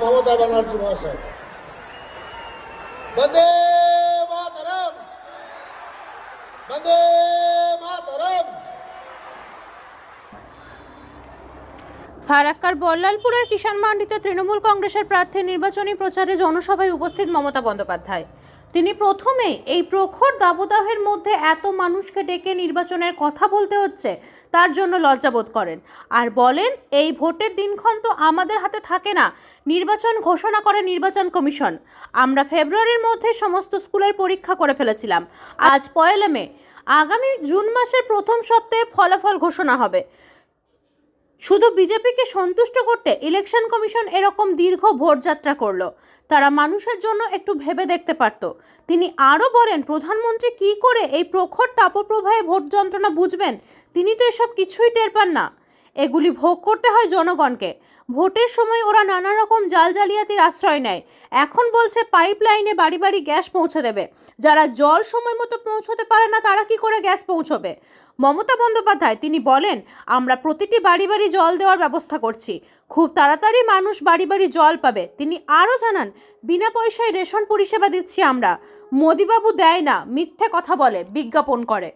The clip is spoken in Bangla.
মমতা ব্যানার্জি মহাশয়। বন্দে মাতারাম। বন্দে ফারাক্কার বল্লালপুরের কিষাণ মান্ডিতে তৃণমূল কংগ্রেসের প্রার্থী নির্বাচনী প্রচারে জনসভায় উপস্থিত মমতা বন্দ্যোপাধ্যায়। তিনি প্রথমেই এই প্রখর দাবদাহের মধ্যে এত মানুষকে ডেকে নির্বাচনের কথা বলতে হচ্ছে, তার জন্য লজ্জাবোধ করেন। আর বলেন, এই ভোটের দিনক্ষণ তো আমাদের হাতে থাকে না, নির্বাচন ঘোষণা করে নির্বাচন কমিশন। আমরা ফেব্রুয়ারির মধ্যে সমস্ত স্কুলের পরীক্ষা করে ফেলেছিলাম। আজ পয়লা মে, আগামী জুন মাসের প্রথম সপ্তাহে ফলাফল ঘোষণা হবে। শুধু বিজেপিকে সন্তুষ্ট করতে ইলেকশন কমিশন এরকম দীর্ঘ ভোটযাত্রা করল। তারা মানুষের জন্য একটু ভেবে দেখতে পারত। তিনি আরও বলেন, প্রধানমন্ত্রী কি করে এই প্রখর তাপপ্রবাহে ভোট যন্ত্রণা বুঝবেন? তিনি তো এসব কিছুই টের পান না। এগুলি ভোগ করতে হয় জনগণকে। ভোটের সময় ওরা নানা রকম জাল জালিয়াতির আশ্রয় নেয়। এখন বলছে পাইপ লাইনে বাড়ি বাড়ি গ্যাস পৌঁছে দেবে। যারা জল সময় মতো পৌঁছতে পারে না, তারা কি করে গ্যাস পৌঁছবে? মমতা বন্দ্যোপাধ্যায় তিনি বলেন, আমরা প্রতিটি বাড়ি বাড়ি জল দেওয়ার ব্যবস্থা করছি। খুব তাড়াতাড়ি মানুষ বাড়ি বাড়ি জল পাবে। তিনি আরও জানান, বিনা পয়সায় রেশন পরিষেবা দিচ্ছি আমরা। মোদিবাবু দেয় না, মিথ্যে কথা বলে, বিজ্ঞাপন করে।